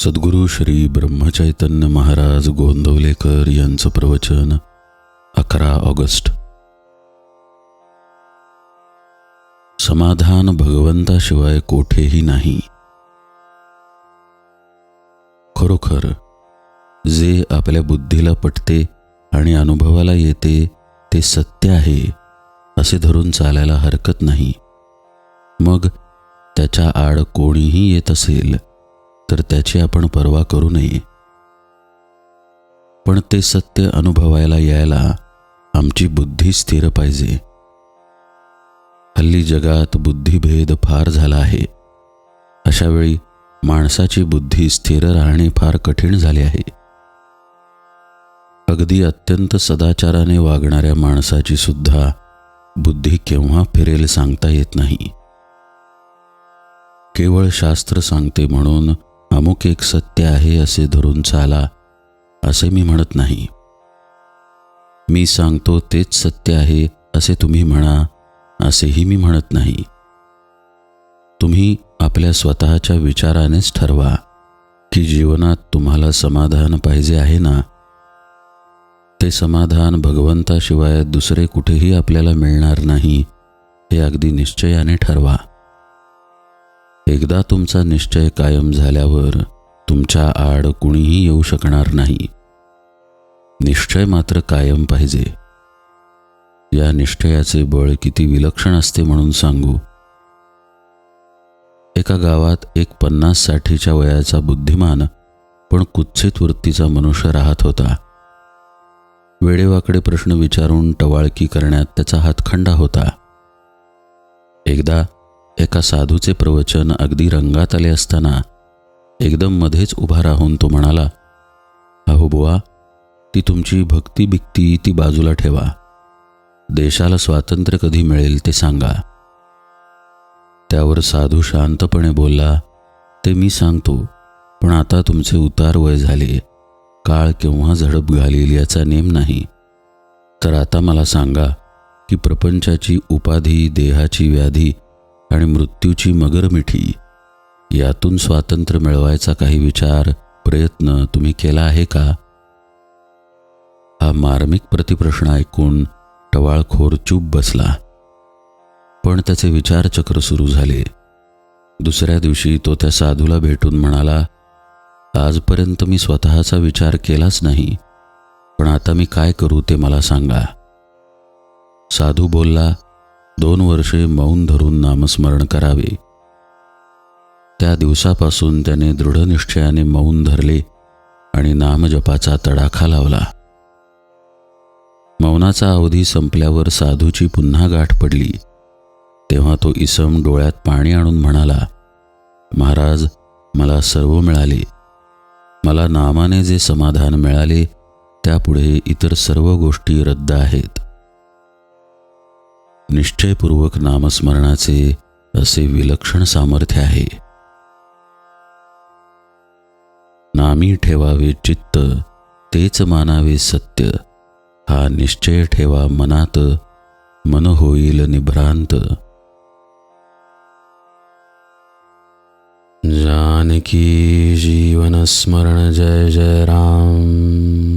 सद्गुरू श्री ब्रह्मचैतन्य महाराज गोंदवलेकर यांचं प्रवचन अकरा ऑगस्ट. समाधान भगवंताशिवाय कोठेही नाही. खरोखर जे आपल्या बुद्धीला पटते आणि अनुभवाला येते ते सत्य आहे असे धरून चालायला हरकत नाही. मग त्याच्या आड कोणीही येत असेल तर त्याची आपण पर्वा करू नये पण ते सत्य अनुभवायला यायला आमची बुद्धी स्थिर पाहिजे. हल्ली जगात बुद्धिभेद फार झाला आहे. अशा वेळी माणसाची बुद्धी स्थिर राहणे फार कठीण झाले आहे. अगदी अत्यंत सदाचाराने वागणाऱ्या माणसाची सुद्धा बुद्धी केव्हा फिरेल सांगता येत नाही. केवळ शास्त्र सांगते म्हणून अमुक एक सत्य आहे असे धरून चाला असे मी म्हणत नाही. मी सांगतो तेच सत्य आहे असे तुम्ही म्हणा असेही मी म्हणत नाही. तुम्ही आपल्या स्वतःच्या विचारानेच ठरवा की जीवनात तुम्हाला समाधान पाहिजे आहे ना? ते समाधान भगवंताशिवाय दुसरे कुठेही आपल्याला मिळणार नाही हे अगदी निश्चयाने ठरवा. एकदा तुमचा निश्चय कायम झाल्यावर तुमच्या आड कुणीही येऊ शकणार नाही. निश्चय मात्र कायम पाहिजे. या निश्चयाचे बळ किती विलक्षण असते म्हणून सांगू. एका गावात एक पन्नास साठीच्या वयाचा बुद्धिमान पण कुत्सित वृत्तीचा मनुष्य राहत होता. वेडेवाकडे प्रश्न विचारून टवाळकी करण्यात त्याचा हातखंडा होता. एकदा एका साधूचे प्रवचन अगदी रंगात आले असताना एकदम मध्येच उभा राहून तो म्हणाला अहो बुवा ती तुमची भक्ती बिक्ती ती बाजूला ठेवा. देशाला स्वातंत्र्य कधी मिळेल ते सांगा. त्यावर साधू शांतपणे बोलला ते मी सांगतो पण आता तुमचे उतार वय झाले. काळ केव्हा झडप घालील याचा नेम नाही. तर आता मला सांगा की प्रपंचाची उपाधी देहाची व्याधी आणि मृत्यूची मगर मिठी. यातून स्वातंत्र्य मिळवायचा काही विचार प्रयत्न तुम्ही केला आहे का? हा मार्मिक प्रतिप्रश्न ऐकून टवाळखोर चूप बसला. पण त्याचे विचारचक्र सुरू झाले. दुसऱ्या दिवशी तो त्या साधूला भेटून म्हणाला आजपर्यंत मी स्वतःचा विचार केलाच नाही पण आता मी काय करू ते मला सांगा. साधू बोलला दोन वर्षे मौन धरून नामस्मरण करावे. त्या दिवसापासून त्याने दृढनिश्चयाने मौन धरले आणि नामजपाचा तडाखा लावला. मौनाचा अवधी संपल्यावर साधूची पुन्हा गाठ पडली. तेव्हा तो इसम डोळ्यात पाणी आणून म्हणाला महाराज मला सर्व मिळाले. मला नामाने जे समाधान मिळाले त्यापुढे इतर सर्व गोष्टी रद्द आहेत. निश्चयपूर्वक नामस्मरणाचे असे विलक्षण सामर्थ्य आहे. नामी ठेवावे चित्त तेच मानावे सत्य. हा निश्चय ठेवा मनात मन होईल निभ्रांत. जानकी जीवन स्मरण जय जय राम.